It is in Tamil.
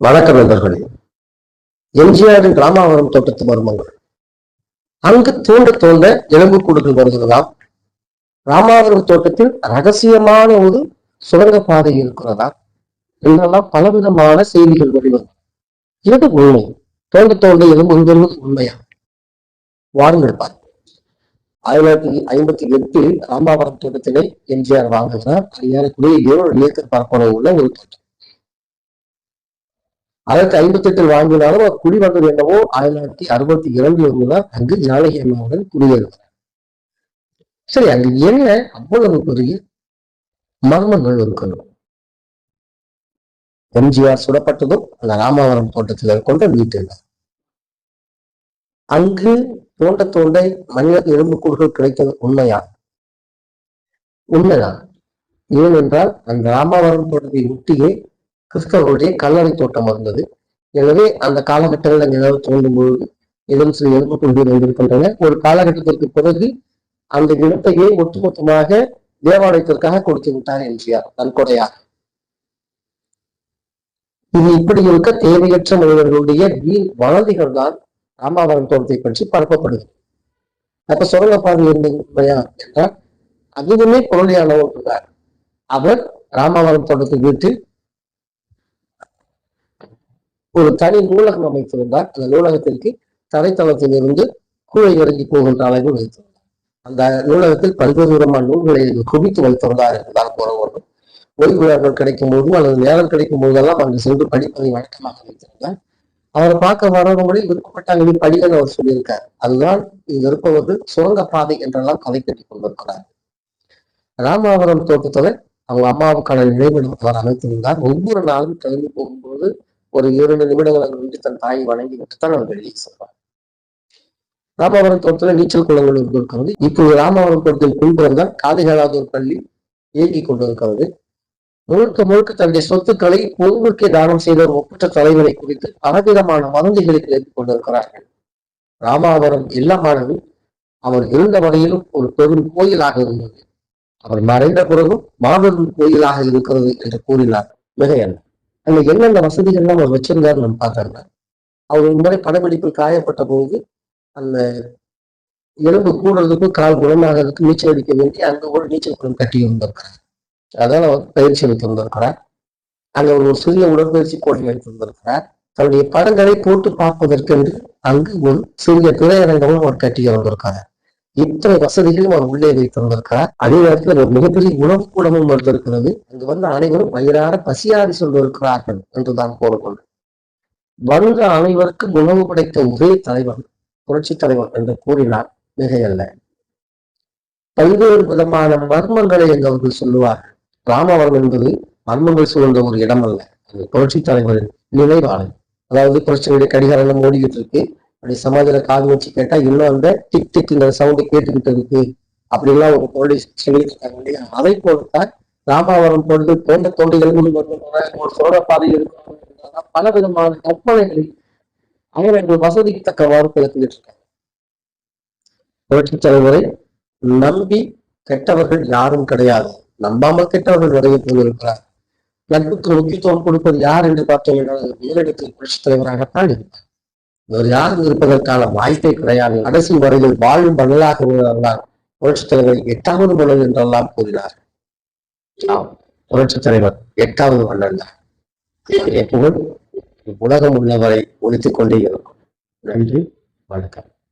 வணக்கம் நண்பர்களே. எம்ஜிஆரின் ராமாவரம் தோட்டத்து மர்மங்கள். அங்கு தோண்ட தோண்ட எலும்புக்கூடுகள் வருகிறதாம். ராமாவரம் தோட்டத்தில் ரகசியமான ஒரு சுரங்கப்பாதை இருக்கிறதா என்றெல்லாம் பலவிதமான செய்திகள் வெளிவரும் எது உண்மை. தோண்ட தோண்ட எலும்புகள் உண்மையா? வாருங்கள் பார் ஆயிரத்தி தொள்ளாயிரத்தி ஐம்பத்தி எட்டில் ராமாவரம் தோட்டத்தினை எம்ஜிஆர் வாங்குகிறார். அது ஏறக்குறைய ஏழு ஏக்கர் பரப்பளவு உள்ள ஒரு தோட்டம். ஆயிரத்தி ஐம்பத்தி எட்டில் வாங்கினாலும் அவர் குடி வந்தது என்னவோ ஆயிரத்தி தொள்ளாயிரத்தி அறுபத்தி இரண்டில் இருந்துதான் அங்கு ஜானகி அம்மாவுடன் குடியேறுகிறார் சரி அங்கு என்ன அவ்வளவு பெரிய மர்மங்கள் இருக்கணும் எம்ஜிஆர் சுடப்பட்டதும் அந்த ராமாவரம் தோட்டத்தில் கொண்ட வீட்டு அங்கு தோண்ட தோண்ட மனித எலும்புக்கூடுகள் கிடைத்தது உண்மையா? உண்மைதான். ஏனென்றால் அந்த ராமாவரம் தோட்டத்தை ஒட்டியே கிறிஸ்தவருடைய கல்லறை தோட்டம் இருந்தது எனவே அந்த காலகட்டத்தில் நிலவு ஏதாவது தோண்டும் பொழுது ஏதும் சில எலும்புக்கூடுகள் வந்திருக்கின்றன ஒரு காலகட்டத்திற்கு பிறகு அந்த இடத்தையே ஒட்டுமொத்தமாக தேவாலயத்திற்காக கொடுத்து விட்டார் எம்ஜிஆர் நன்கொடையாக இது இப்படி இருக்க தேவையற்ற மனிதர்களுடைய வீண் வளர்திகள் தான் ராமாவரம் தோட்டத்தை பற்றி பரப்பப்படுது. அப்ப சுரங்கப்பாதை இருந்தது என்றால் அதுவுமே பொருளியான ஒன்றுதான் அவர் ராமாவரம் தோட்டத்தை வீட்டு ஒரு தனி நூலகம் அமைத்திருந்தார். அந்த நூலகத்திற்கு தரைத்தளத்தில் இருந்து கூழை இறங்கி போகின்ற அளவில் வைத்திருந்தார். அந்த நூலகத்தில் பல்வேறு விதமான நூல்களை குவித்து வைத்திருந்தார் என்றுதான் கூற வேண்டும். ஓய்வு கிடைக்கும் போதும் அல்லது நேரம் கிடைக்கும் போதெல்லாம் அங்கு சென்று படிப்பதை வழக்கமாக வைத்திருந்தார். அவரை பார்க்க வரவங்களே விருப்பப்பட்டாங்க படிகள் அவர் சொல்லியிருக்கார். அதுதான் இங்க இருப்பவர்கள் சுரங்கப்பாதை என்றெல்லாம் கதை கட்டி கொண்டிருக்கிறார். ராமாவரம் தோட்டத்தில் அவங்க அம்மாவுக்கான நினைவிடம் அவர் அமைத்திருந்தார். ஒவ்வொரு நாளும் கிளம்பி போகும்போது ஒரு இரண்டு நிமிடங்கள் அங்கு நின்று தன் தாயை வணங்கி தான் அவர் வெளியே செல்வார். ராமாவரம் தோட்டத்தில் நீச்சல் குளங்கள் இருந்திருக்கிறது. இப்போது ராமாவரம் தோட்டத்தில் பின்புறம்தான் காதைகளாத ஒரு பள்ளி இயங்கிக் கொண்டிருக்கிறது. முழுக்க முழுக்க தன்னுடைய சொத்துக்களை பொதுவுக்கே தானம் செய்த ஒரு ஒப்பற்ற தலைவரை குறித்து பலவிதமான வதந்திகளை கிளப்பிக் கொண்டிருக்கிறார்கள். ராமாவரம் இல்லமானது அவர் இருந்த வகையிலும் ஒரு பெரும் கோயிலாக இருந்தது. அவர் மறைந்த பிறகும் மாபெரும் கோயிலாக இருக்கிறது என்று கூறினார். மிக என்ன அங்க என்னென்ன வசதிகள்லாம் அவர் வச்சிருந்தாரு நம்ம பார்த்தாங்க அவர் ஒரு முறை படப்பிடிப்பில் காயப்பட்ட போது அந்த எலும்பு கூடுறதுக்கும் கால் குணமாகிறதுக்கும் நீச்சல் அடிக்க வேண்டி அங்க ஒரு நீச்சல் குளம் கட்டி வந்திருக்கிறார். அதான் அவர் பயிற்சி அளித்து வந்திருக்கிறார். அங்க ஒரு சிறிய உடற்பயிற்சி போட்டி அளித்து வந்திருக்கிறார். தன்னுடைய படங்களை போட்டு பார்ப்பதற்கென்று அங்கு ஒரு சிறிய திரையரங்கமும் அவர் கட்டி வந்திருக்கிறார். இத்தனை வசதிகளும் அவர் உள்ளே வைத்திருந்திருக்கிறார். அதே நேரத்தில் ஒரு மிகப்பெரிய உணவு கூடமும் வந்திருக்கிறது. அங்கு வந்து அனைவரும் வயிறார பசியாறி சொல்லிருக்கிறார்கள் என்றுதான் கூறக்கொண்டு வந்த அனைவருக்கும் உணவு படைத்த ஒரே தலைவர் புரட்சி தலைவர் என்று கூறினார் மிகையல்ல. பல்வேறு விதமான மர்மங்களை எங்க அவர்கள் சொல்லுவார்கள். ராமவரம் என்பது மர்மங்கள் சூழ்ந்த ஒரு இடம் அல்ல அது புரட்சி தலைவரின் நினைவாளர். அதாவது புரட்சியுடைய கடிகாரம் ஓடிக்கிட்டு இருக்கு. அப்படி சமாஜில காது வச்சு கேட்டா இன்னும் அந்த டிக் டிக்ங்கிற சவுண்டு கேட்டுக்கிட்டு இருக்கு. அப்படிலாம் ஒரு போலீஸ் சொல்லிட்டு இருக்காங்க இல்லையா? அதை போலத்தான் ராமாவரம் பொழுது தோண்ட தோண்டிகள் ஒரு சோழ பாதை இருக்கும் பல விதமான கற்பனைகளை அவர்கள் வசதிக்கு தக்கவாறு கிளப்பிக்கிட்டு இருக்காங்க புரட்சி தலைவரை நம்பி கெட்டவர்கள் யாரும் கிடையாது. நம்பாமல் கெட்டவர்கள் நிறைய பேர் இருக்கிறார் நட்புக்கு முக்கியத்துவம் கொடுப்பது யார் என்று பார்த்தோம் என்றால் முதலிடத்தில் புரட்சித் தலைவராகத்தான் இருப்பார் இவர் யாரும் இருப்பதற்கான வாய்ப்பே கிடையாது. கடைசி வரையில் வாழும் மணலாக உள்ளவர்களால் புரட்சித் தலைவர் எட்டாவது மணல் என்றெல்லாம் கூறினார். புரட்சித் தலைவர் எட்டாவது மன்னன் தான். புகழ் உலகம் உள்ளவரை ஒழித்துக் கொண்டே இருக்கும். நன்றி வணக்கம்.